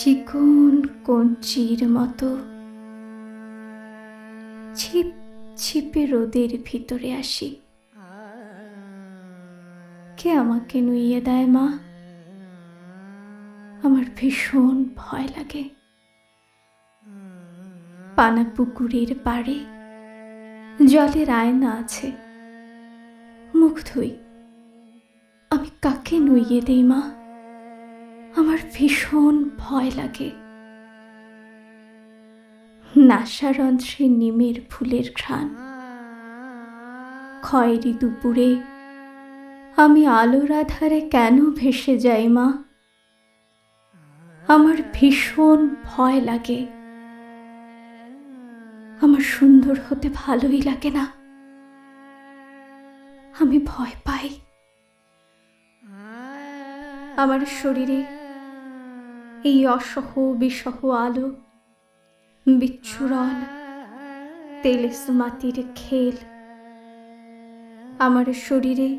চিকন কঞ্চির মতো। ছিপ, ছিপে রোদের ভিতরে আসি। কে আমাকে নুইয়ে দেয়, মা? আমার ভীষণ ভয় লাগে। পানা পুকুরের পাড়ে জলের আয়না আছে। মুখ ধুই। আমি কাকে নুইয়ে দেই, মা? আমার ভীষণ ভয় লাগে। নাসারন্ধ্রে নিমের ফুলের ঘ্রাণ। খয়েরি দুপুরে আমি আলোর আধারে কেন ভেসে যাই মা? আমার ভীষণ ভয় লাগে। আমার সুন্দর হতে ভালোই লাগে না। আমি ভয় পাই। আমার শরীরে এই অসহ বিসহ আলো বিচ্ছুরণ তেলেস মাটির খেল। আমার শরীরে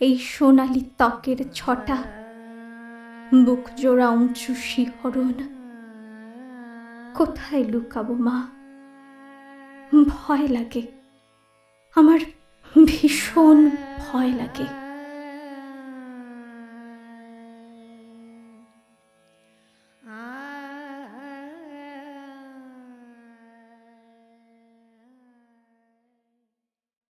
এই সোনালি ত্বকের ছটা, বুক জোড়া উঁচু শিহরণ। কোথায় লুকাবো মা? ভয় লাগে। আমার ভীষণ ভয় লাগে।